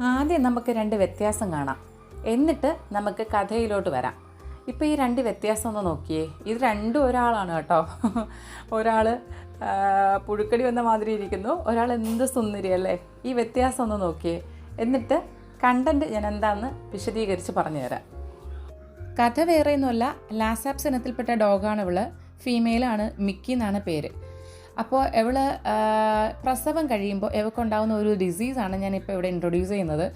ആദ്യം നമുക്ക് രണ്ട് വ്യത്യാസം കാണാം. എന്നിട്ട് നമുക്ക് കഥയിലോട്ട് വരാം. ഇപ്പോൾ ഈ രണ്ട് വ്യത്യാസം ഒന്ന് നോക്കിയേ. ഇത് രണ്ടും ഒരാളാണ് കേട്ടോ. ഒരാൾ പുഴുക്കടി വന്ന മാതിരി ഇരിക്കുന്നു. ഒരാൾ എന്ത് സുന്ദരി അല്ലേ? ഈ വ്യത്യാസം ഒന്ന് നോക്കിയേ. എന്നിട്ട് കണ്ടന്റ് ഞാൻ എന്താണെന്ന് വിശദീകരിച്ച് പറഞ്ഞു തരാം. കഥ വേറെയൊന്നുമല്ല ലാസാപ്സ് ഇനത്തിൽപ്പെട്ട ഡോഗാണ് ഇവൾ. ഫീമെയിലാണ് മിക്കി എന്നാണ് പേര്. അപ്പോൾ ഇവൾ പ്രസവം കഴിയുമ്പോൾ ഇവക്കുണ്ടാകുന്ന ഒരു ഡിസീസാണ് ഞാനിപ്പോൾ ഇവിടെ ഇൻട്രൊഡ്യൂസ് ചെയ്യുന്നത്.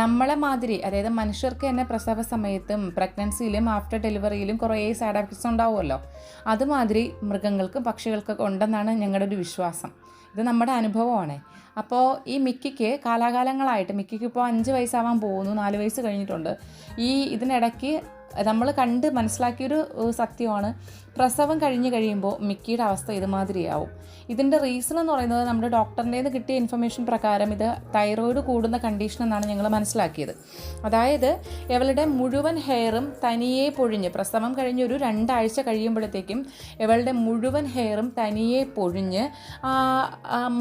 നമ്മളെ മാതിരി അതായത് മനുഷ്യർക്ക് തന്നെ പ്രസവ സമയത്തും പ്രഗ്നൻസിയിലും ആഫ്റ്റർ ഡെലിവറിയിലും കുറേ സൈഡ് എഫക്ട്സ് ഉണ്ടാവുമല്ലോ. അതുമാതിരി മൃഗങ്ങൾക്കും പക്ഷികൾക്കൊക്കെ ഉണ്ടെന്നാണ് ഞങ്ങളുടെ ഒരു വിശ്വാസം. ഇത് നമ്മുടെ അനുഭവമാണ്. അപ്പോൾ ഈ മിക്കിക്ക് കാലാകാലങ്ങളായിട്ട് മിക്കിക്ക് ഇപ്പോൾ അഞ്ച് വയസ്സാവാൻ പോകുന്നു നാല് വയസ്സ് കഴിഞ്ഞിട്ടുണ്ട്. ഈ ഇതിനിടയ്ക്ക് നമ്മൾ കണ്ട് മനസ്സിലാക്കിയൊരു സത്യമാണ്. പ്രസവം കഴിഞ്ഞ് കഴിയുമ്പോൾ മിക്കിയുടെ അവസ്ഥ ഇതുമാതിരിയാവും. ഇതിന്റെ റീസൺ എന്ന് പറയുന്നത് നമ്മുടെ ഡോക്ടറിന്റെ നിന്ന് കിട്ടിയ ഇൻഫർമേഷൻ പ്രകാരം ഇത് തൈറോയിഡ് കൂടുന്ന കണ്ടീഷൻ എന്നാണ് ഞങ്ങൾ മനസ്സിലാക്കിയത്. അതായത് ഇവളുടെ മുഴുവൻ ഹെയറും തനിയെ പൊഴിഞ്ഞ് പ്രസവം കഴിഞ്ഞ് ഒരു രണ്ടാഴ്ച കഴിയുമ്പോഴത്തേക്കും ഇവളുടെ മുഴുവൻ ഹെയറും തനിയെ പൊഴിഞ്ഞ്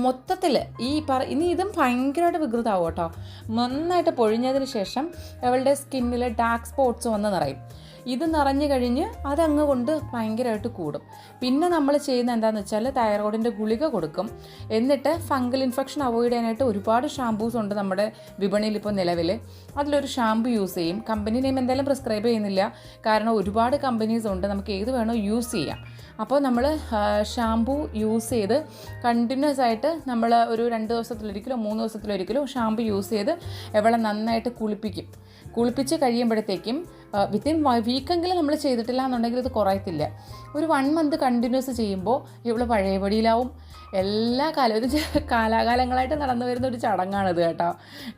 മൊത്തത്തിൽ ഈ പറ ഇനി ഇതും ഭയങ്കരമായിട്ട് വികൃതമാവും കേട്ടോ. നന്നായിട്ട് പൊഴിഞ്ഞതിന് ശേഷം ഇവളുടെ സ്കിന്നിൽ ഡാർക്ക് സ്പോട്ട്സ് വന്ന് നിറയും. ഇത് നിറഞ്ഞു കഴിഞ്ഞ് അതങ്ങ് കൊണ്ട് ഭയങ്കരമായിട്ട് കൂടും. പിന്നെ നമ്മൾ ചെയ്യുന്ന എന്താണെന്ന് വെച്ചാൽ തൈറോയിഡിന്റെ ഗുളിക കൊടുക്കും. എന്നിട്ട് ഫംഗൽ ഇൻഫെക്ഷൻ അവോയ്ഡ് ചെയ്യാനായിട്ട് ഒരുപാട് ഷാമ്പൂസ് ഉണ്ട് നമ്മുടെ വിപണിയിൽ ഇപ്പോൾ നിലവിൽ അതിലൊരു ഷാമ്പു യൂസ് ചെയ്യും. കമ്പനി നെയിം എന്തായാലും പ്രിസ്ക്രൈബ് ചെയ്യുന്നില്ല. കാരണം ഒരുപാട് കമ്പനീസ് ഉണ്ട്. നമുക്ക് ഏത് വേണോ യൂസ് ചെയ്യാം. അപ്പോൾ നമ്മൾ ഷാമ്പൂ യൂസ് ചെയ്ത് കണ്ടിന്യൂസ് ആയിട്ട് നമ്മൾ ഒരു രണ്ട് ദിവസത്തിലൊരിക്കലോ മൂന്ന് ദിവസത്തിലൊരിക്കലോ ഷാമ്പു യൂസ് ചെയ്ത് എവിടെ നന്നായിട്ട് കുളിപ്പിക്കും. കുളിപ്പിച്ച് കഴിയുമ്പോഴത്തേക്കും വിത്തിൻ വീക്കെങ്കിലും നമ്മൾ ചെയ്തിട്ടില്ല എന്നുണ്ടെങ്കിൽ ഇത് കുറയത്തില്ല. ഒരു വൺ മന്ത് കണ്ടിന്യൂസ് ചെയ്യുമ്പോൾ ഇവൾ പഴയപടിയിലാവും. എല്ലാ ഇത് കാലാകാലങ്ങളായിട്ട് നടന്നു വരുന്ന ഒരു ചടങ്ങാണിത് കേട്ടോ.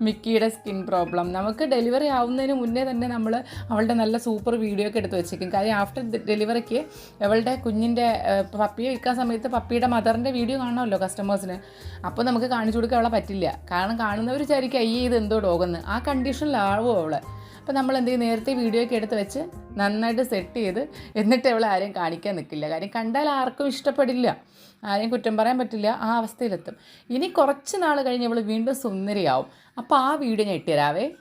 മിക്കിയുടെ സ്കിൻ പ്രോബ്ലം നമുക്ക് ഡെലിവറി ആവുന്നതിന് മുന്നേ തന്നെ നമ്മൾ അവളുടെ നല്ല സൂപ്പർ വീഡിയോ ഒക്കെ എടുത്ത് വെച്ചേക്കും. കാര്യം ആഫ്റ്റർ ഡെലിവറിക്ക് അവളുടെ കുഞ്ഞിന്റെ പപ്പിയെ വിൽക്കാൻ സമയത്ത് പപ്പിയുടെ മദറിന്റെ വീഡിയോ കാണണമല്ലോ കസ്റ്റമേഴ്സിന് അപ്പോൾ നമുക്ക് കാണിച്ചു കൊടുക്കാൻ അവളെ പറ്റില്ല. കാരണം കാണുന്നവർ വിചാരിക്കും അയ്യേ ഇത് എന്തോ ഡോഗെന്ന്. ആ കണ്ടീഷനിലാവും അവൾ. അപ്പോൾ നമ്മൾ എന്ത് ചെയ്യും നേരത്തെ വീഡിയോ ഒക്കെ എടുത്ത് വെച്ച് നന്നായിട്ട് സെറ്റ് ചെയ്ത് എന്നിട്ട് അവൾ ആരെയും കാണിക്കാൻ നിൽക്കില്ല കാര്യം കണ്ടാൽ ആർക്കും ഇഷ്ടപ്പെടില്ല. ആരെയും കുറ്റം പറയാൻ പറ്റില്ല. ആ അവസ്ഥയിലെത്തും. ഇനി കുറച്ച് നാൾ കഴിഞ്ഞ് അവൾ വീണ്ടും സുന്ദരിയാവും. അപ്പോൾ ആ വീഡിയോ ഞാൻ ഇട്ടുതരാവേ